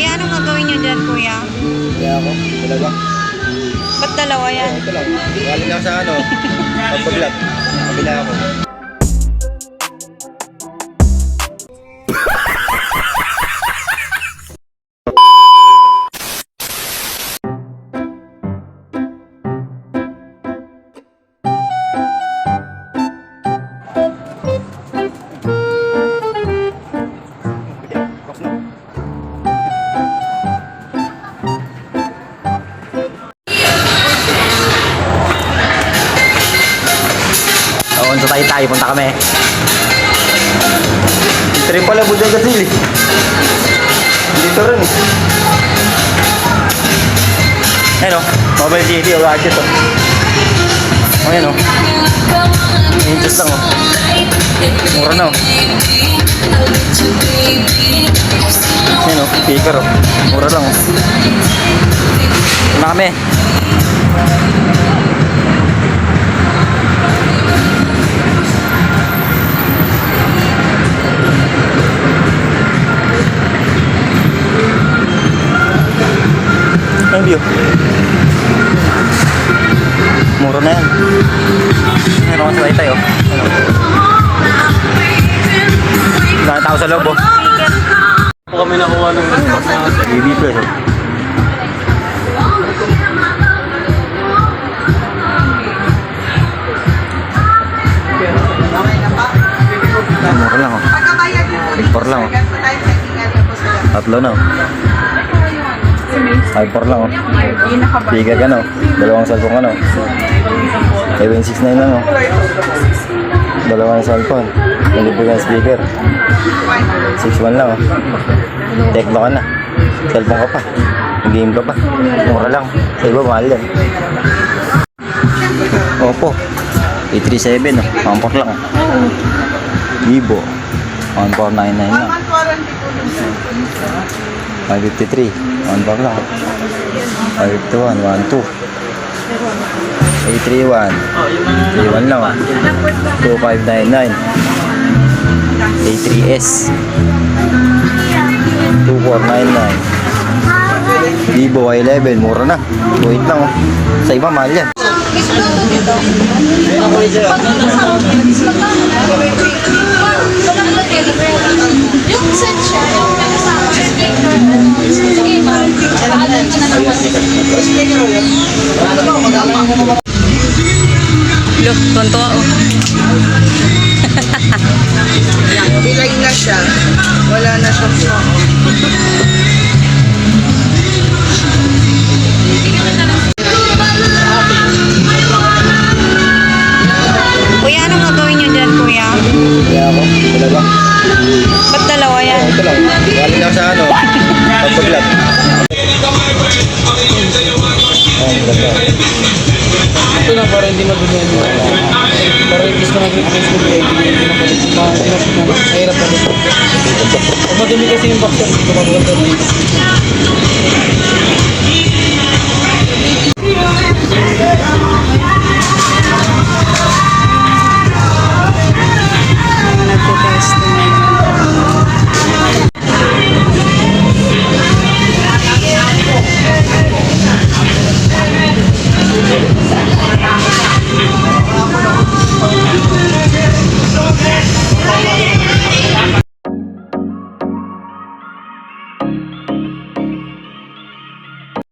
Kuya, anong gagawin niyo dyan, kuya? Kaya ako, dalawa. Ba't dalawa yan? Ito lang. Galing lang sa ano, pagpaglat. Kabila ako. Oo, sa tayo tayo, punta kami. Rin pala Budang Gatil eh. Dito rin eh. Ayun o, mobile TV o gadget o. Ayun o. Inches lang o. Mura na o. Ayun o, speaker o. Mura lang o. Punta kami. View. Mura na yan. Meron ka sa tayo tayo. Dami tao sa loob oh. kami nakuha ng Plus oh. Ah, Mura lang oh. Tigpor lang oh. Tatlo na oh. Hyper lang oh. Biga ka no. Dalawang cellphone ka no. 769 na no. Dalawang cellphone. Nalibugan speaker. 6.1 lang oh. Tekno ka na. Cellphone ka pa. Game ka pa. Mura lang. Sa iba mahal yan. Opo. 837 oh. Pampor lang oh. Vivo. 1499 na. 553. One bar lang. 521, 12. 831. 31 lang ah. 2599. A3S. 2499. Vivo Y11, mura na. Wait lang oh. Sa iba mahal yan. Look, tonto oh. Bilay na siya. Wala na siyang phone. Kuya, anong gagawin niyo dyan, kuya? Kaya ako, dalawa. Ba't dalawa yan? Ito lang. Galing lang sa ano, pagpaglat. Oh, ganda. Ito lang para hindi magulan mo. Para imbis na mag-replace mo yung hindi mo makulit. Mahirap na rin. Pag madumi kasi yung boxer, ito maganda dito.